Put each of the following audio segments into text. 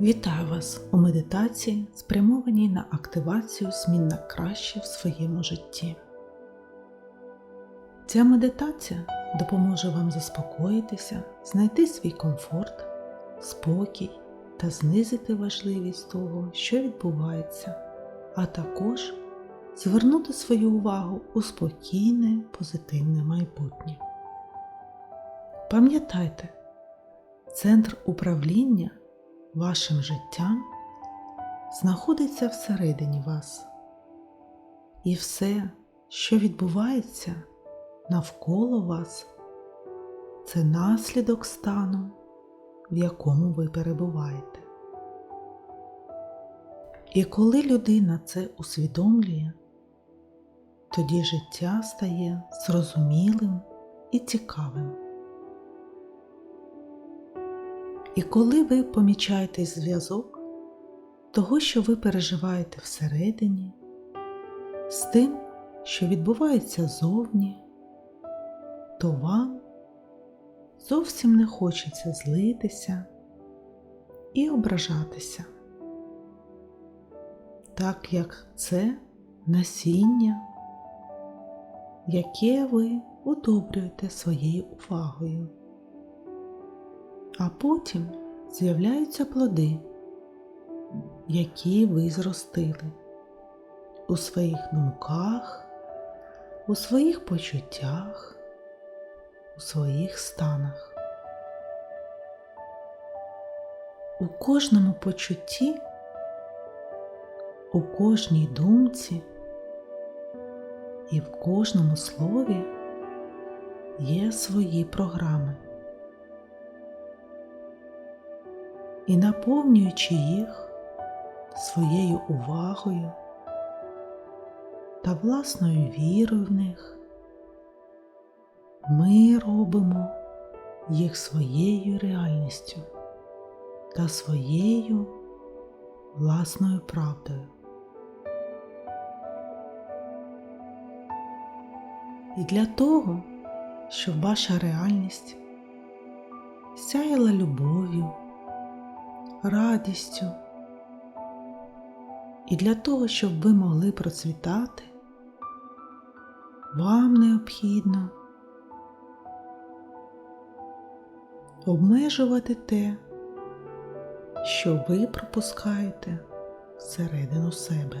Вітаю вас у медитації, спрямованій на активацію змін на краще в своєму житті. Ця медитація допоможе вам заспокоїтися, знайти свій комфорт, спокій та знизити важливість того, що відбувається, а також звернути свою увагу у спокійне, позитивне майбутнє. Пам'ятайте, центр управління вашим життям знаходиться всередині вас. І все, що відбувається навколо вас, це наслідок стану, в якому ви перебуваєте. І коли людина це усвідомлює, тоді життя стає зрозумілим і цікавим. І коли ви помічаєте зв'язок того, що ви переживаєте всередині, з тим, що відбувається зовні, то вам зовсім не хочеться злитися і ображатися, так як це насіння, яке ви удобрюєте своєю увагою а потім з'являються плоди, які ви зростили у своїх думках, у своїх почуттях, у своїх станах. У кожному почутті, у кожній думці і в кожному слові є свої програми. І наповнюючи їх своєю увагою та власною вірою в них, ми робимо їх своєю реальністю та своєю власною правдою. І для того, щоб ваша реальність сяяла любов'ю, радістю. І для того, щоб ви могли процвітати, вам необхідно обмежувати те, що ви пропускаєте всередину себе.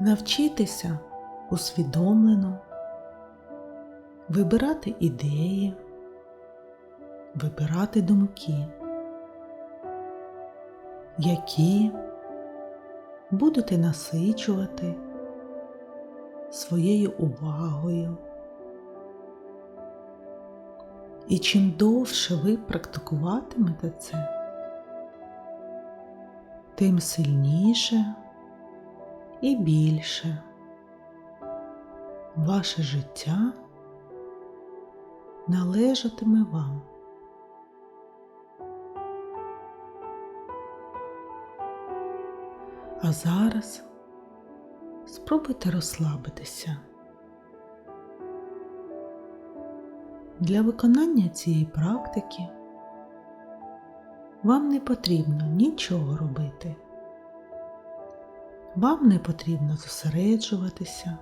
Навчитися усвідомлено вибирати ідеї вибирати думки, які будете насичувати своєю увагою. І чим довше ви практикуватимете це, тим сильніше і більше ваше життя належатиме вам. А зараз спробуйте розслабитися. Для виконання цієї практики вам не потрібно нічого робити. Вам не потрібно зосереджуватися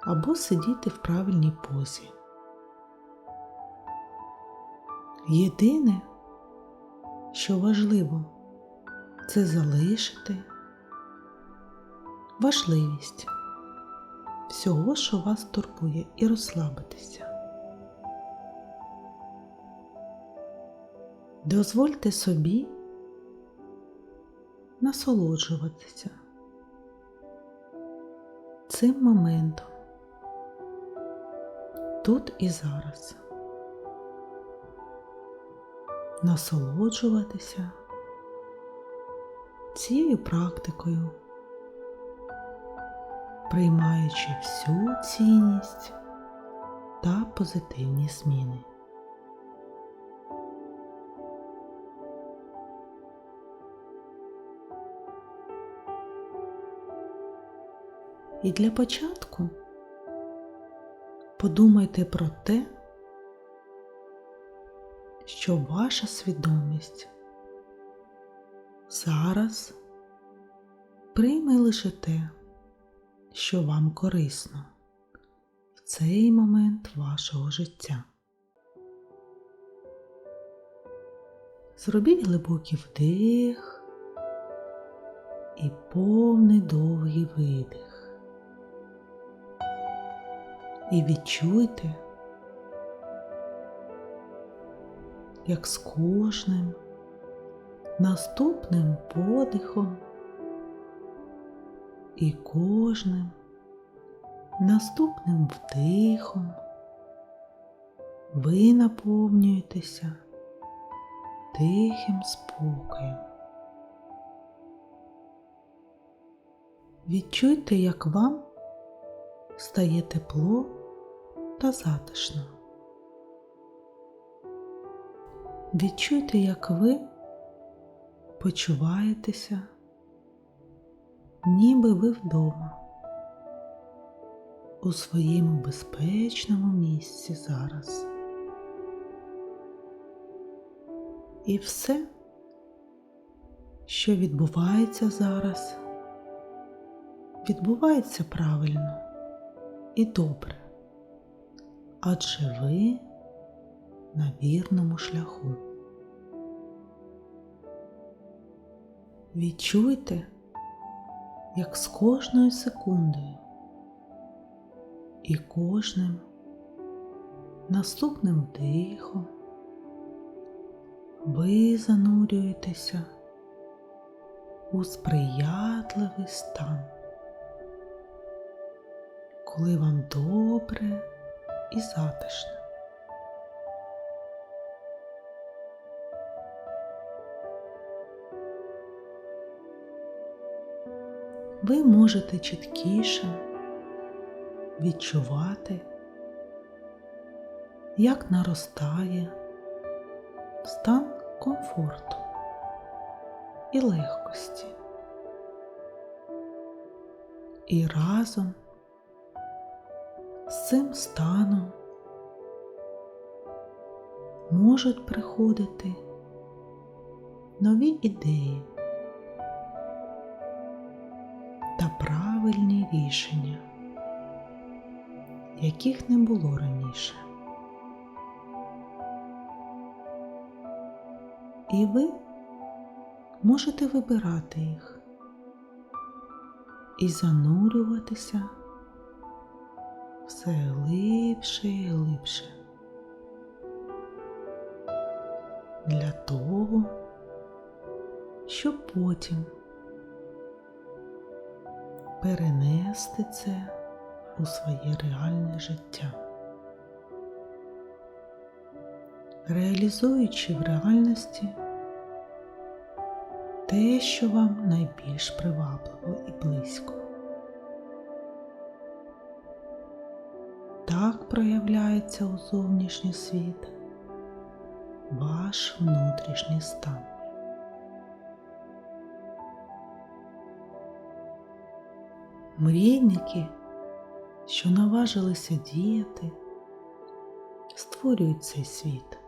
або сидіти в правильній позі. Єдине, що важливо, це залишити важливість всього, що вас турбує, і розслабитися. Дозвольте собі насолоджуватися цим моментом тут і зараз. Насолоджуватися цією практикою, приймаючи всю цінність та позитивні зміни. І для початку подумайте про те, що ваша свідомість зараз прийме лише те, що вам корисно в цей момент вашого життя. Зробіть глибокий вдих і повний довгий видих. І відчуйте, як з кожним наступним подихом і кожним наступним вдихом ви наповнюєтеся тихим спокоєм. Відчуйте, як вам стає тепло та затишно. Відчуйте, як ви почуваєтеся, ніби ви вдома у своєму безпечному місці зараз. І все, що відбувається зараз, відбувається правильно і добре, адже ви на вірному шляху. Відчуйте, як з кожною секундою і кожним наступним дихом ви занурюєтеся у сприятливий стан, коли вам добре і затишно. Ви можете чіткіше відчувати, як наростає стан комфорту і легкості. І разом з цим станом можуть приходити нові ідеї рішення, яких не було раніше. І ви можете вибирати їх і занурюватися все глибше і глибше для того, щоб потім перенести це у своє реальне життя. реалізуючи в реальності те, що вам найбільш привабливо і близько. Так проявляється у зовнішній світ ваш внутрішній стан. Мрійники, що наважилися діяти, створюють цей світ.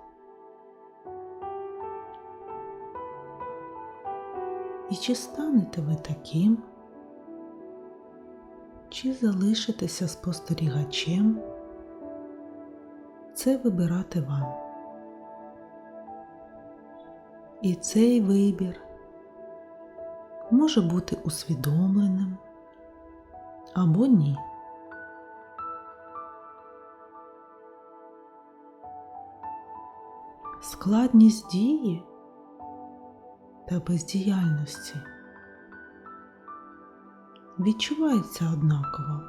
І чи станете ви таким, чи залишитеся спостерігачем, це вибирати вам. І цей вибір може бути усвідомленим або ні. Складність дії та бездіяльності відчувається однаково.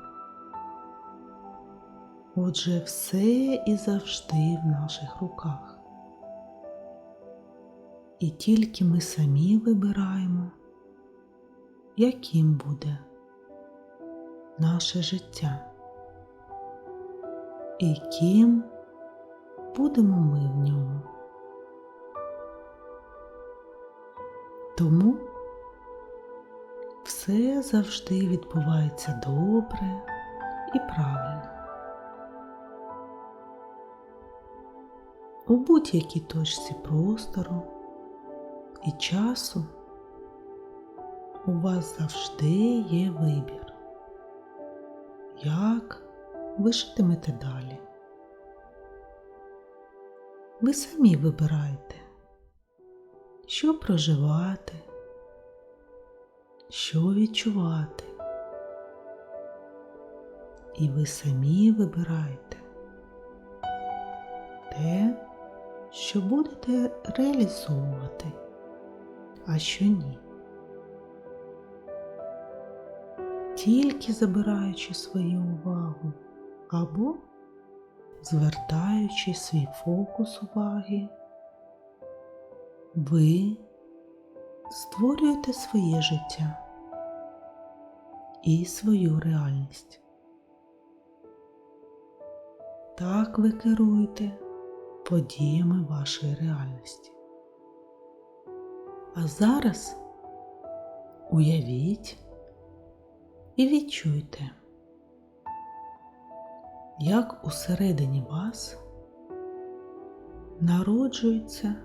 Отже, все і завжди в наших руках. І тільки ми самі вибираємо, яким буде наше життя і ким будемо ми в ньому. Тому все завжди відбувається добре і правильно. у будь-якій точці простору і часу у вас завжди є вибір, як ви житимете далі. Ви самі вибираєте, що проживати, що відчувати. І ви самі вибираєте те, що будете реалізовувати, а що ні. Тільки забираючи свою увагу або звертаючи свій фокус уваги, ви створюєте своє життя і свою реальність. Так ви керуєте подіями вашої реальності. А зараз уявіть і відчуйте, як усередині вас народжується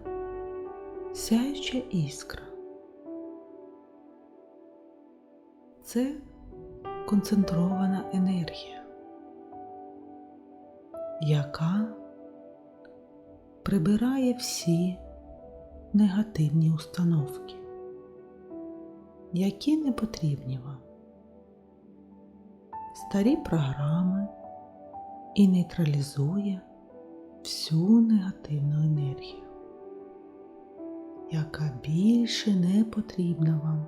сяюча іскра. Це концентрована енергія, яка прибирає всі негативні установки, які не потрібні вам, старі програми і нейтралізує всю негативну енергію, яка більше не потрібна вам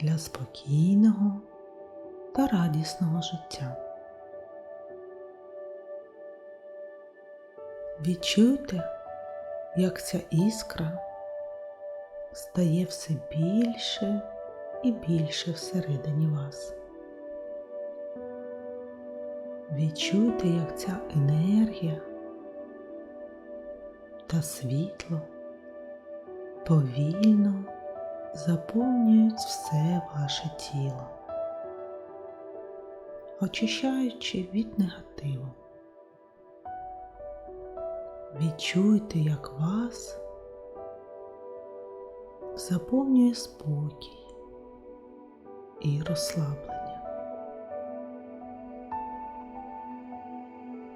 для спокійного та радісного життя. Відчуйте, як ця іскра стає все більше і більше всередині вас. Відчуйте, як ця енергія та світло повільно заповнюють все ваше тіло, очищаючи від негативу. Відчуйте, як вас заповнює спокій і розслаблення.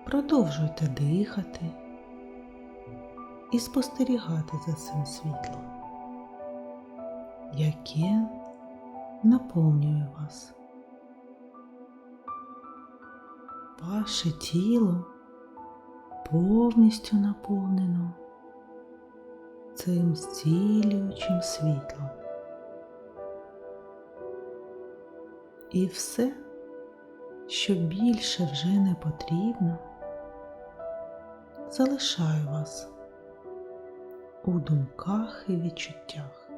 Продовжуйте дихати і спостерігати за цим світлом, яке наповнює вас. Ваше тіло повністю наповнено цим зцілюючим світлом. І все, що більше вже не потрібно, залишаю вас у думках і відчуттях.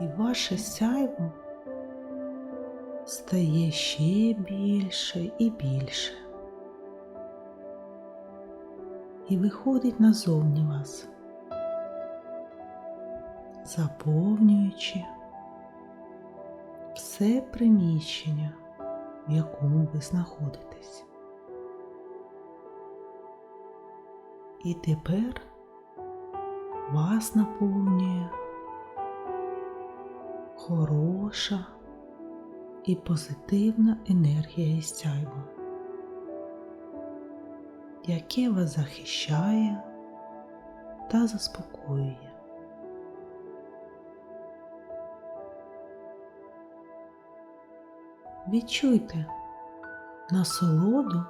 І ваше сяйво стає ще більше і більше і виходить назовні вас, заповнюючи все приміщення, в якому ви знаходитесь. І тепер вас наповнює хороша і позитивна енергія і сяйва, яке вас захищає та заспокоює. Відчуйте насолоду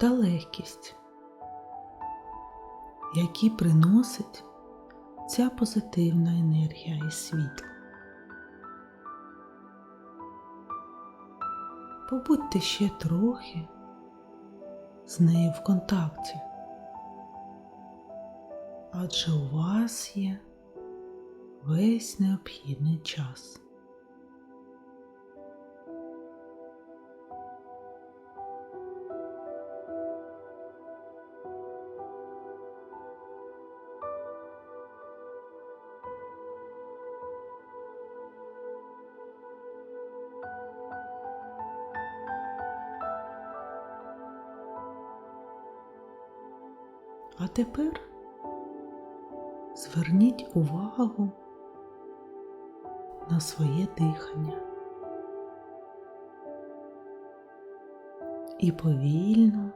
та легкість, які приносить ця позитивна енергія і світло. побудьте ще трохи з нею в контакті, адже у вас є весь необхідний час. А тепер зверніть увагу на своє дихання. І повільно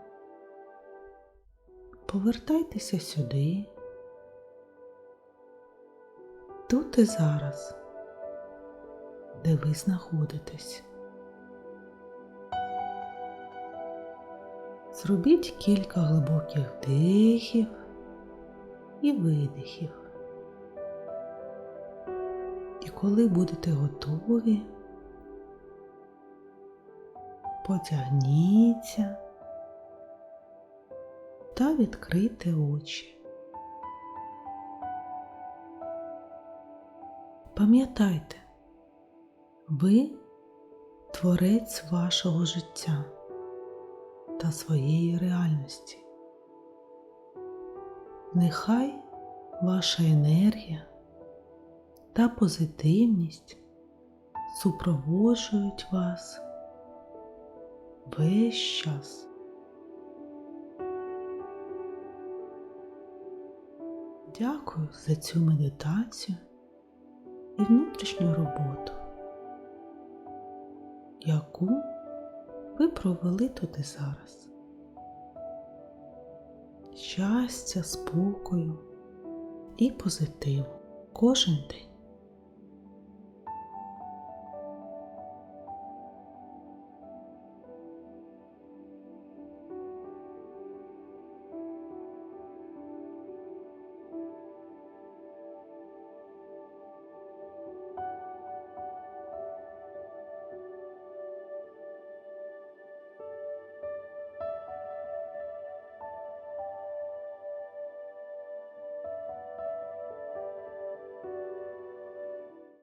повертайтеся сюди, тут і зараз, де ви знаходитесь. Зробіть кілька глибоких вдихів і видихів. І коли будете готові, потягніться та відкрийте очі. Пам'ятайте, ви творець вашого життя та своєї реальності. Нехай ваша енергія та позитивність супроводжують вас весь час. Дякую за цю медитацію і внутрішню роботу, яку ви провели тут і зараз. Щастя, спокою і позитиву кожен день.